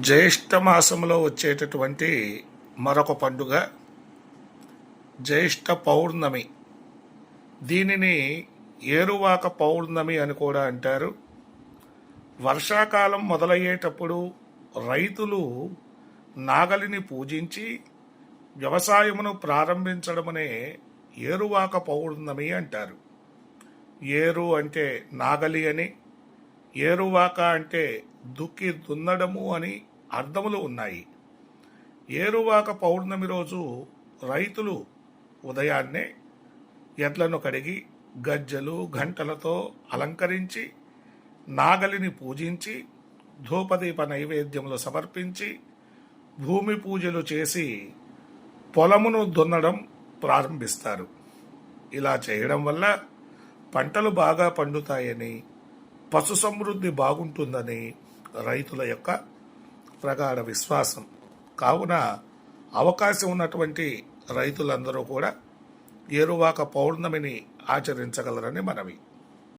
జ్యేష్ఠ మాసంలో వచ్చేటటువంటి మరొక పండుగ జ్యేష్ఠ పౌర్ణమి. దీనిని ఏరువాక పౌర్ణమి అని కూడా అంటారు. వర్షాకాలం మొదలయ్యేటప్పుడు రైతులు నాగలిని పూజించి వ్యవసాయమును ప్రారంభించడమనే ఏరువాక పౌర్ణమి అంటారు. ఏరు అంటే నాగలి అని ఏరువాక అంటే దుక్కి దున్నడము అని అర్థములు ఉన్నాయి. ఏరువాక పౌర్ణమి రోజు రైతులు ఉదయాన్నే ఎడ్లను కడిగి గజ్జలు గంటలతో అలంకరించి నాగలిని పూజించి ధూపదీప నైవేద్యములు సమర్పించి భూమి పూజలు చేసి పొలమును దున్నడం ప్రారంభిస్తారు. ఇలా చేయడం వల్ల పంటలు బాగా పండుతాయని పశు సమృద్ధి బాగుంటుందని రైతుల యొక్క ప్రగాఢ విశ్వాసం. కావున అవకాశం ఉన్నటువంటి రైతులందరూ కూడా ఏరువాక పౌర్ణమిని ఆచరించగలరని మనవి.